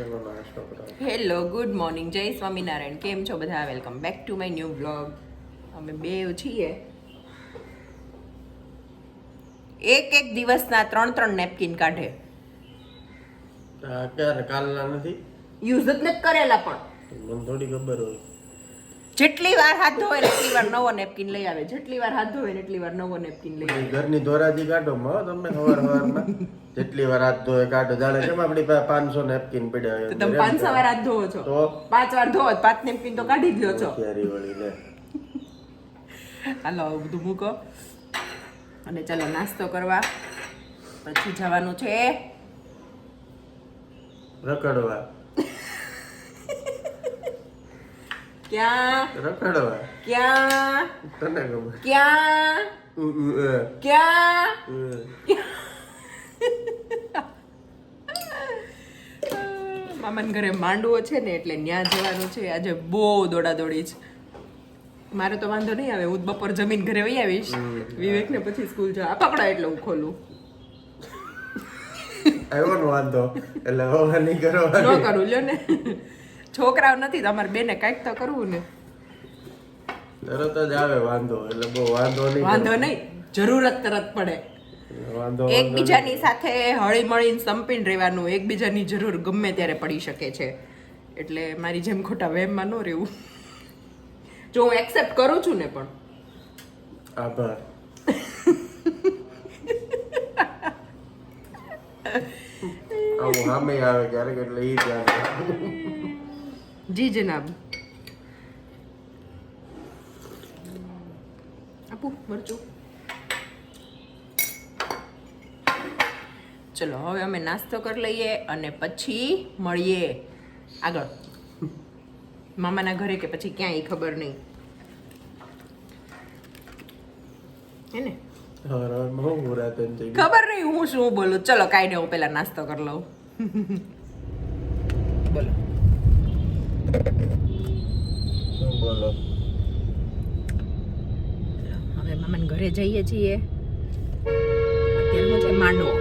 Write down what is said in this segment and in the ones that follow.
Hello good morning જય સ્વામિનારાયણ. કેમ છો બધા? Welcome back to my new blog અમે બે છીએ. એક એક દિવસના ત્રણ ત્રણ નેપકિન કાઢે. કાલના નથી? યુઝ જ નથી કરેલા પણ. મને થોડી ખબર હોય. જેટલી વાર હાથ ધોવે ને એટલી વાર નવો નેપકિન લઈ આવે. જેટલી વાર હાથ ધોવે ને એટલી વાર નવો નેપકિન લઈ આવે. ઘરની ધોરાજી કાઢો માં તમે સવાર સવારમાં જેટલી વાર હાથ ધોવે કાઢો. જાણે કેમ આપણી પાસે પાંચસો નેપકિન પડ્યા તો તમે પાંચસો વાર હાથ ધોવો છો. તો? પાંચ વાર ધોવો પાંચ નેપકિન તો કાઢી જ લો છો. હોશિયારી વળી લે. હાલો બધું મૂકો. અને ચાલો નાસ્તો કરવા. પછી જવાનું છે. રખડવા. ક્યાં? રખડવા. ક્યાં? તને ખબર ક્યાં? ક્યાં? ઉ. ઘરે માંડવો છે ને એટલે ત્યાં જવાનું છે. આજે બહુ દોડા દોડી છે. મારે તો વાંધો નહીં આવે હું બપોર જમીન ઘરે વહી આવીશ. વિવેક ને પછી સ્કૂલ જવા. પકડા એટલે હું ખોલું. આવ્યો ને વાંધો. એટલે હવે નહીં ન કરું લ્યો ને. છોકરાઓ નથી તમારે બેને કાંઈક તો કરવું ને. તરત જ આવે વાંધો. એટલે બહુ વાંધો નહીં વાંધો નહીં. જરૂરત તરત પડે. એકબીજાની સાથે હળી મળીને સંપીને રહેવાનું એકબીજાની જરૂર ગમે ત્યારે પડી શકે છે. એટલે મારી જેમ ખોટા વેમમાં ન રહેવું. જો હું એક્સેપ્ટ કરું છું ને પણ. આભાર. આવું સામે આવે ક્યારેક એટલે એ ધ્યાન જી જનાબ. આપું મરચું ચલો હવે અમે નાસ્તો કરી લઈએ અને પછી મળીએ. આગળ. મામાના ઘરે કે પછી ક્યાંય ખબર નહીં. હે ને. ખબર નહીં હું શું બોલું. ચલો કાંઈ નહીં હું પહેલા નાસ્તો કરી લઉં. બોલો? હવે મામાને ઘરે જઈએ છીએ. અત્યારે છે? માંડવો.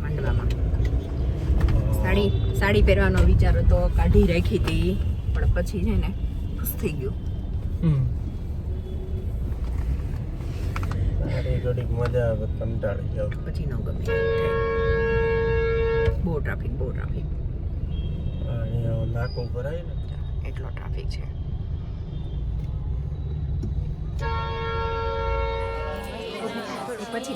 માંડવામાં. સાડી સાડી પહેરવાનો વિચાર હતો કાઢી રાખી હતી પણ પછી છે ને ખુશ થઈ ગયું. ઘડીક મજા આવે કંટાળી જાવ પછી ન ગમે. બહુ ટ્રાફિક બહુ ટ્રાફિક. નાકું ભરાય ને. એટલો ટ્રાફિક છે. પછી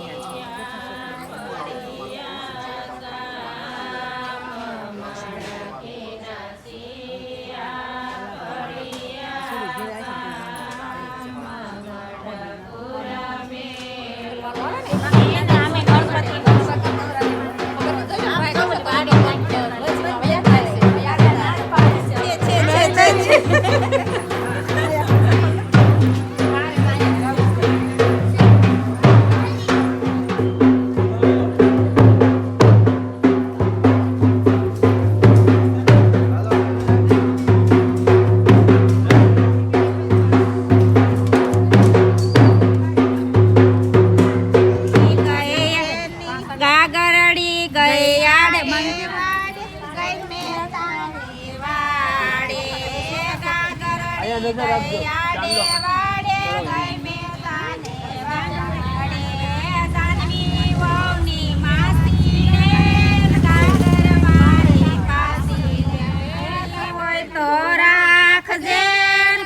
તો રાખજે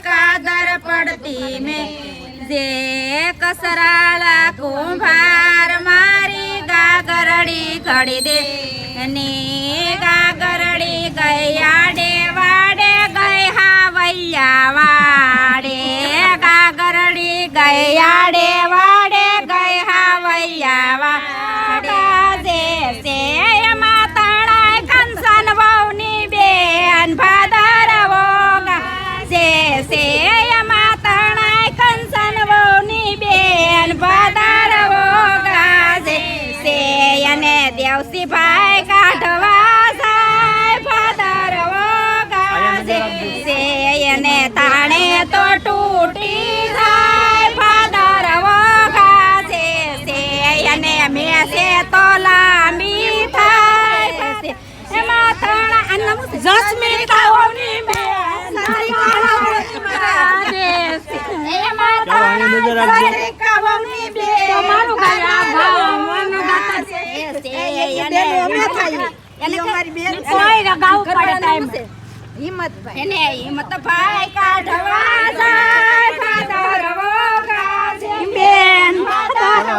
કાદર પડતી મે. જે કસરાળા કુંભાર મારી ગાગરડી ઘડી દે. ની ગાગરડી ગયાડે વાડે ગઈ હાવૈયા વાડે. ગાગરડી ગયાડે વાડે ગઈ હાવૈયા હિંમત ભાઈ કાઢવા જાય બેન કરો.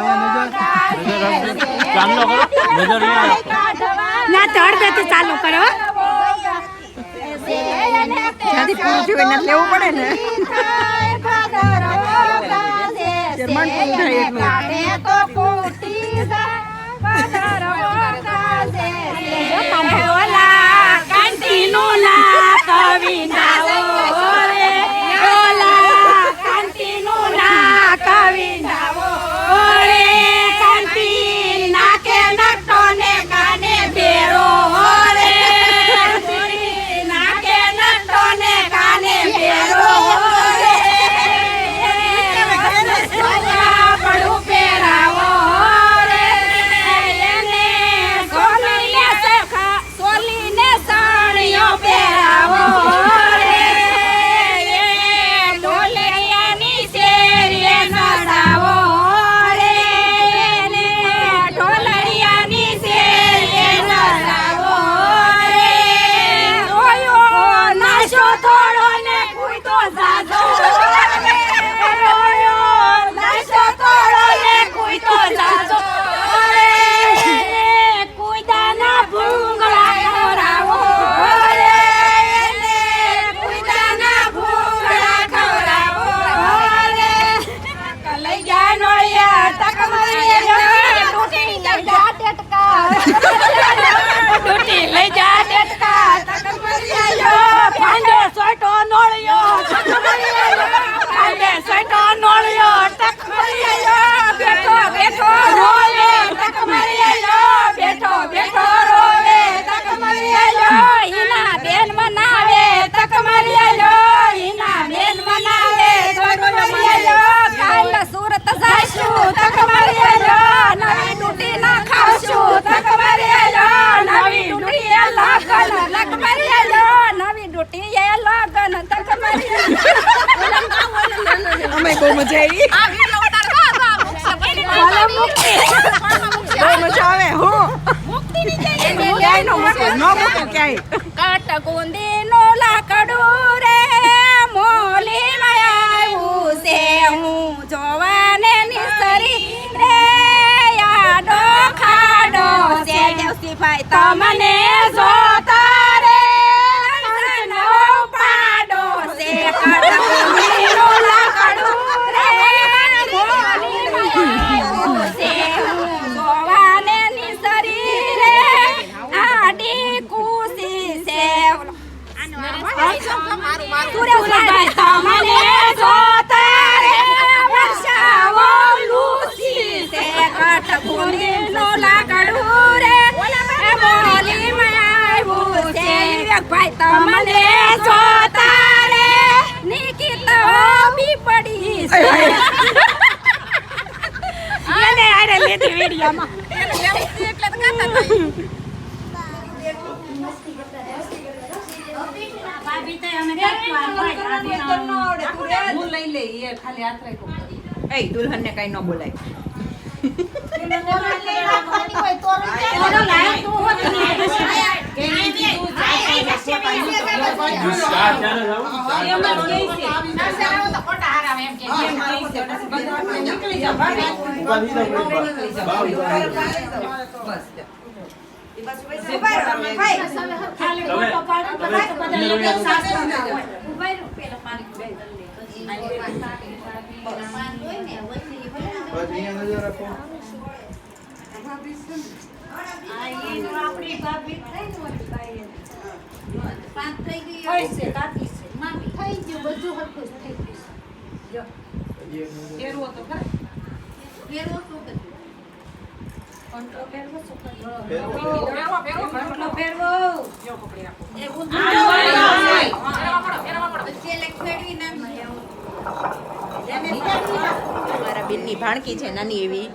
નજર નહીં આવે. તો ચાલુ કરો. પૂરું લેવું પડે ને. જર્મન પૂરું થાય એટલું. તો ફૂટી જાય અમે બહુ મજા આવી? બહુ મજા આવે હું. ક્યાંય. નો મૂકે ન મૂકે ક્યાંય. કાટગુંદી નો લાકડું રે મોલી આવ્યું છે. હું જોવાને નિસરી રે યાડો ખાડો છે. દેવસીભાઈ તમને જોતા એને આરે લીધી વિડીયોમાં દુલ્હન ને કઈ ન બોલાય. આ ચાલે જાવું? બસ અહીંયા નજર રાખો. મારા બેનની ભાણકી છે નાની એવી.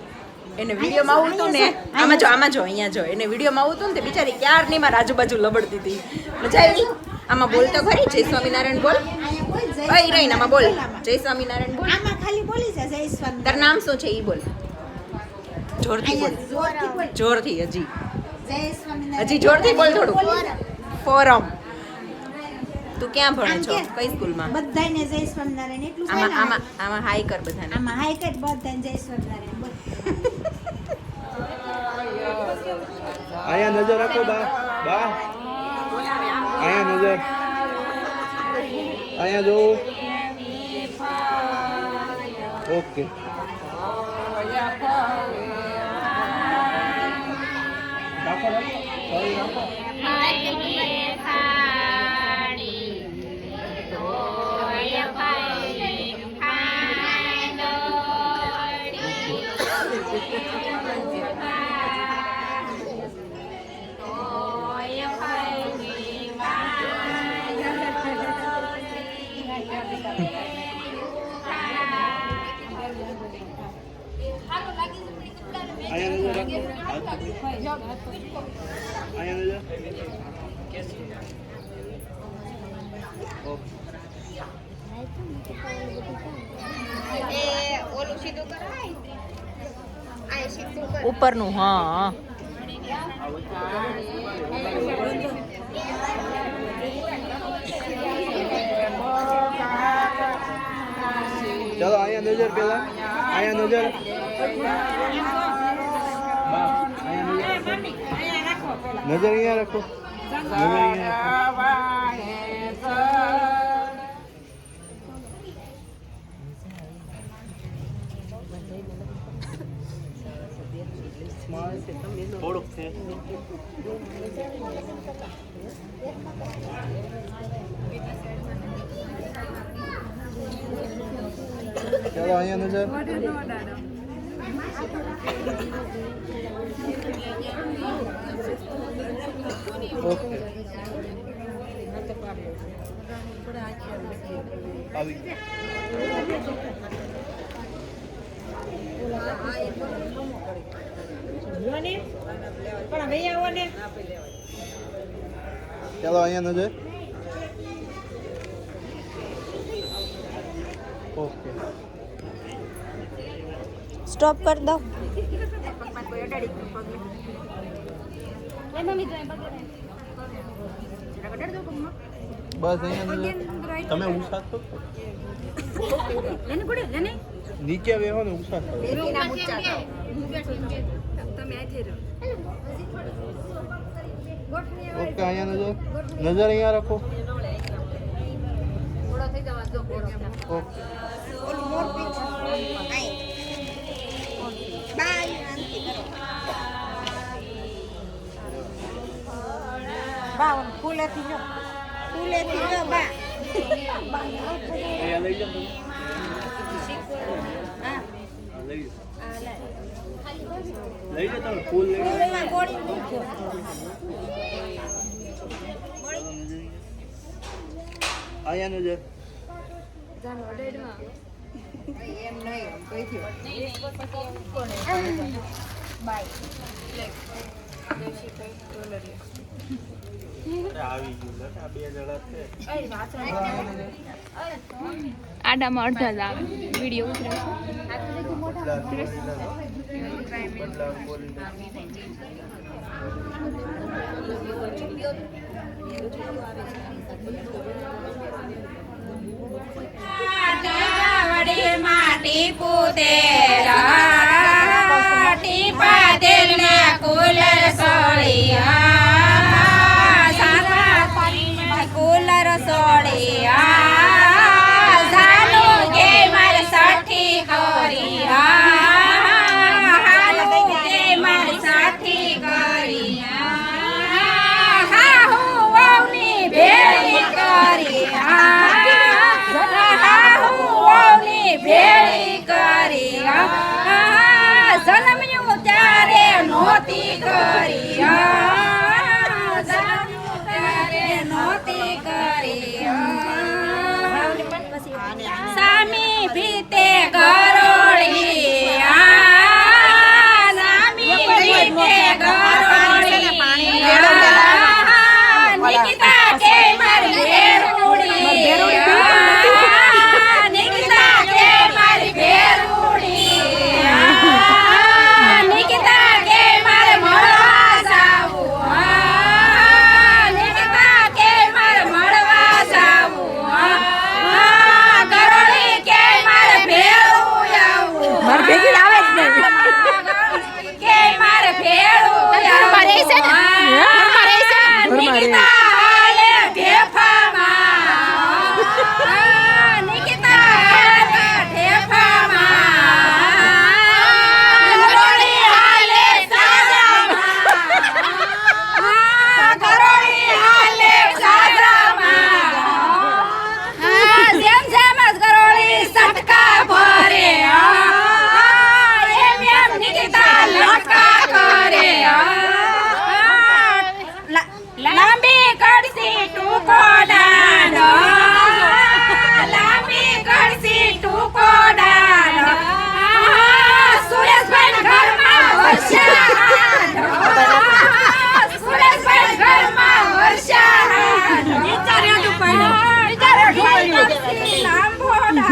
એને વિડીયોમાં આવતું ને આમાં જો આમાં જો અહીંયા જો. એને વિડીયોમાં આવું હતું ને તે બિચારી ક્યારની મારા આજુબાજુ લબડતી હતી. મજા આવી આમાં બોલ તો ખરી જય સ્વામિનારાયણ બોલ. ભાઈ રહીને આમાં બોલ? જય સ્વામિનારાયણ બોલ. આમાં ખાલી બોલી છે જય સ્વામી તાર નામ શું છે ઈ બોલ. જોરથી બોલ. જોરથી જોરથી હજી. જય સ્વામિનારાયણ. હજી જોરથી બોલ થોડું ફોરમ. તું ક્યાં ભણે છો? કે? કઈ સ્કૂલમાં? બધાને જય સ્વામિનારાયણ એટલું આમાં આમાં આમાં હાઈ કર બધાને. આમાં હાઈ કર બધાને જય સ્વામિનારાયણ આયા નજર રાખો બા બા. આયા નજર. આયા જો. ઓકે. રાખો રાખો. ઉપરનું હા ચલો અહીંયા નજર પેલા અહીંયા નજર. નજર અહીંયા રાખો. છે અહીંયા નજર. ઓકે આવી ગયું. ચાલો અહીંયા નજર ઓકે સ્ટોપ કર દો બસ અહીંયા નજર તમે નીચે બેહો ને ઓકે અહીંયા નજર નજર અહીંયા રાખો. ઓકે. બા ફૂલેથી જો ફૂલેથી જો બા. લઈ જાઓ તમે. ફૂલ લઈ જાઓ ફૂલમાં ગોળી મૂકજો અહીંયા નજર આવી ગયું આ બે જણા છે આડામાં અડધા જ આવે. વીડિયો ઉતરે બદલાવ બોલી વડી માટી પુતેરા ટીપા તેલના કુલર સોળિયા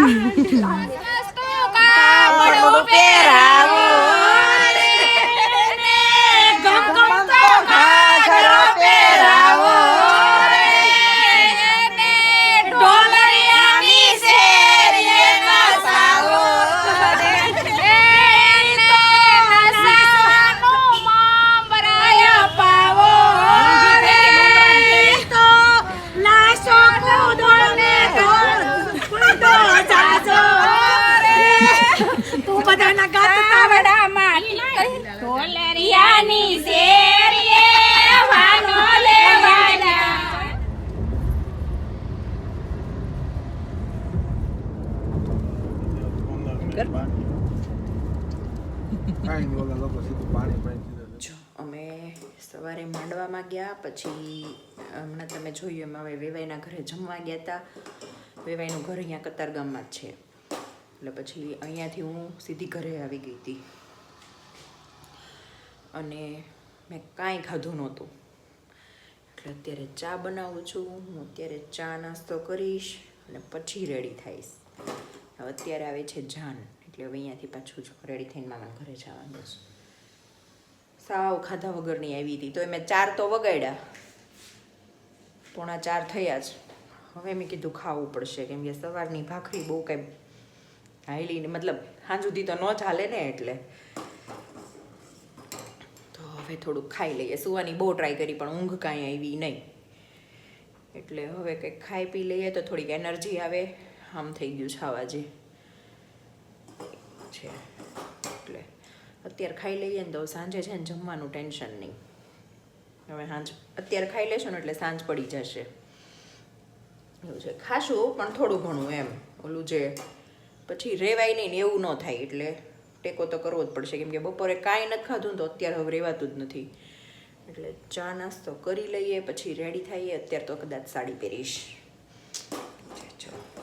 이렇 게. ગયા પછી હમણાં તમે જોયું એમ, હવે વેવાઈના ઘરે જમવા ગયા હતા વેવાઈનું ઘર અહીંયા કતારગામમાં જ છે. એટલે પછી અહીંયાથી હું સીધી ઘરે આવી ગઈ હતી અને મેં કાંઈ ખાધું નહોતું. એટલે અત્યારે ચા બનાવું છું. હું અત્યારે ચા નાસ્તો કરીશ અને પછી રેડી થઈશ. હવે અત્યારે આવે છે જાન. એટલે હવે અહીંયાથી પાછું રેડી થઈને મામાના ઘરે જવાનું છે. સાવ ખાધા વગરની આવી હતી. તો મેં ચાર તો વગાડ્યા. પોણા ચાર થયા જ. હવે મેં કીધું ખાવું પડશે, કેમ કે સવારની ભાખરી બહુ કાંઈ હાઈલી મતલબ સાંજ સુધી તો ન ચાલે ને એટલે. તો હવે થોડુંક ખાઈ લઈએ. સુવાની બહુ ટ્રાય કરી, પણ ઊંઘ કાંઈ આવી નહીં. એટલે હવે કંઈક ખાઈ પી લઈએ તો થોડીક એનર્જી આવે. આમ થઈ ગયું છે આવા જે છે. એટલે અત્યારે ખાઈ લઈએ ને તો સાંજે છે ને જમવાનું ટેન્શન નહીં. હવે સાંજ અત્યારે ખાઈ લેશો ને એટલે સાંજ પડી જશે. એવું છે. ખાશું, પણ થોડું ઘણું એમ. ઓલું જે પછી રેવાય નહીં ને એવું ન થાય એટલે ટેકો તો કરવો જ પડશે. કેમ કે બપોરે કાંઈ નથી ખાધું તો અત્યારે હવે રહેવાતું જ નથી. એટલે ચા નાસ્તો કરી લઈએ, પછી રેડી થઈએ. અત્યારે તો કદાચ સાડી પહેરીશ. ચલો.